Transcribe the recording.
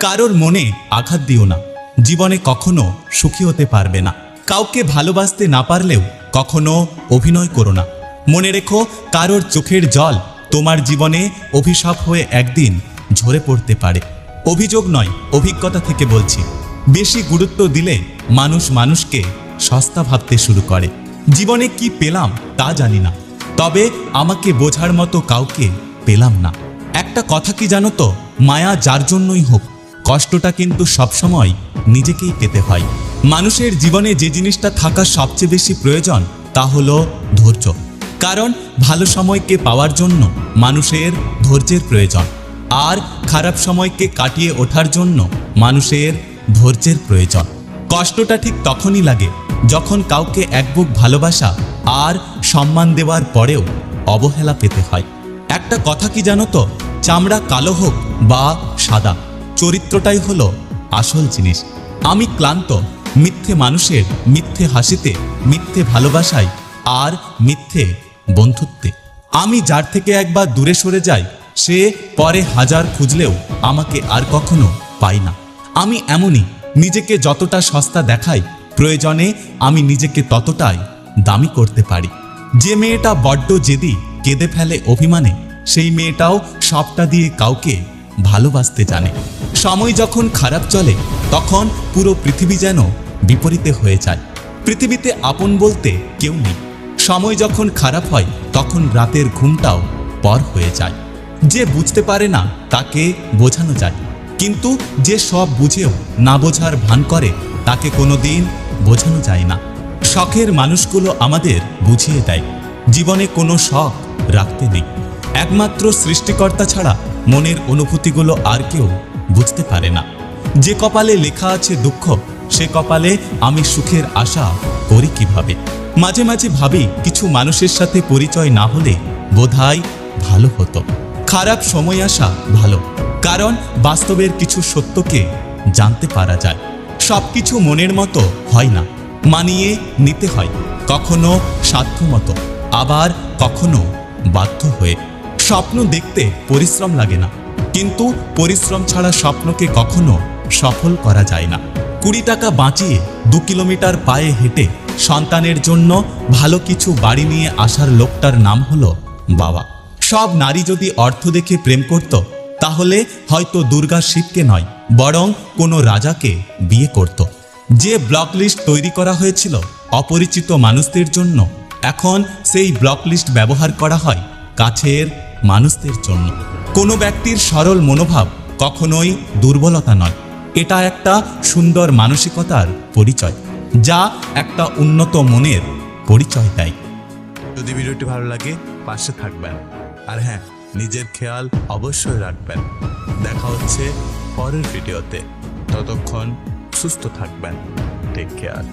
কারোর মনে আঘাত দিও না। জীবনে কখনো সুখী হতে পারবে না। কাউকে ভালোবাসতে না পারলেও কখনো অভিনয় করো না। মনে রেখো, কারোর চোখের জল তোমার জীবনে অভিশাপ হয়ে একদিন ঝরে পড়তে পারে। অভিযোগ নয়, অভিজ্ঞতা থেকে বলছি। বেশি গুরুত্ব দিলে মানুষ মানুষকে সস্তা ভাবতে শুরু করে। জীবনে কি পেলাম তা জানি না। তবে আমাকে বোঝার মতো কাউকে পেলাম না। একটা কথা কি জানো তো? মায়া যার জন্যই হোক কষ্টটা কিন্তু সবসময় নিজেকেই পেতে হয়। মানুষের জীবনে যে জিনিসটা থাকা সবচেয়ে বেশি প্রয়োজন, তা হলো ধৈর্য। কারণ ভালো সময়কে পাওয়ার জন্য মানুষের ধৈর্যের প্রয়োজন। আর খারাপ সময়কে কাটিয়ে ওঠার জন্য মানুষের ধৈর্যের প্রয়োজন। কষ্টটা ঠিক তখনই লাগে যখন কাউকে এক বুক ভালোবাসা আর সম্মান দেওয়ার পরেও অবহেলা পেতে হয়। একটা কথা কি জানো তো? চামড়া কালো হোক বা সাদা। চরিত্রটাই হলো আসল জিনিস। আমি ক্লান্ত, মিথ্যে মানুষের মিথ্যে হাসিতে, মিথ্যে ভালোবাসায় আর মিথ্যে বন্ধুত্বে। আমি যার থেকে একবার দূরে সরে যাই, সে পরে হাজার খুঁজলেও আমাকে আর কখনো পাই না। আমি এমনই, নিজেকে যতটা সস্তা দেখাই, প্রয়োজনে আমি নিজেকে ততটাই দামি করতে পারি। যে মেয়েটা বড্ড জেদি, কেঁদে ফেলে অভিমানে, সেই মেয়েটাও সবটা দিয়ে কাউকে ভালোবাসতে জানে। সময় যখন খারাপ চলে, তখন পুরো পৃথিবী যেন বিপরীতে হয়ে যায়। পৃথিবীতে আপন বলতে কেউ নেই। সময় যখন খারাপ হয়, তখন রাতের ঘুমটাও পর হয়ে যায়। যে বুঝতে পারে না, তাকে বোঝানো যায়। কিন্তু যে সব বুঝেও না বোঝার ভান করে, তাকে কোনোদিন বোঝানো যায় না। শখের মানুষগুলো আমাদের বুঝিয়ে দেয়। জীবনে কোনো শখ রাখতে নেই। একমাত্র সৃষ্টিকর্তা ছাড়া মনের অনুভূতিগুলো আর কেউ বুঝতে পারে না। যে কপালে লেখা আছে দুঃখ, সে কপালে আমি সুখের আশা করি কীভাবে? মাঝে মাঝে ভাবি কিছু মানুষের সাথে পরিচয় না হলে বোধহয় ভালো হতো। খারাপ সময় আসা ভালো, কারণ বাস্তবের কিছু সত্যকে জানতে পারা যায়। সবকিছু মনের মতো হয় না, মানিয়ে নিতে হয়, কখনো সাধ্যমতো আবার কখনো বাধ্য হয়ে। স্বপ্ন দেখতে পরিশ্রম লাগে না। কিন্তু পরিশ্রম ছাড়া স্বপ্নকে কখনো সফল করা যায় না। কুড়ি টাকা বাঁচিয়ে দু কিলোমিটার পায়ে হেঁটে সন্তানের জন্য ভালো কিছু বাড়ি নিয়ে আসার লোকটার নাম হলো বাবা। সব নারী যদি অর্থ দেখে প্রেম করত, তাহলে হয়তো দুর্গা শিবকে নয়, বরং কোনো রাজাকে বিয়ে করত। যে ব্লক লিস্ট তৈরি করা হয়েছিল অপরিচিত মানুষদের জন্য, এখন সেই ব্লক লিস্ট ব্যবহার করা হয় কাছের মানুষদের জন্য। কোনো ব্যক্তির সরল মনোভাব কখনোই দুর্বলতা নয়। এটা একটা সুন্দর মানসিকতার পরিচয়, যা একটা উন্নত মনের পরিচয় দেয়। যদি ভিডিওটি ভালো লাগে, পাশে থাকবেন। আর হ্যাঁ নিজের খেয়াল অবশ্যই রাখবেন। দেখা হচ্ছে পরের ভিডিওতে। ততক্ষণ সুস্থ থাকবেন। Take care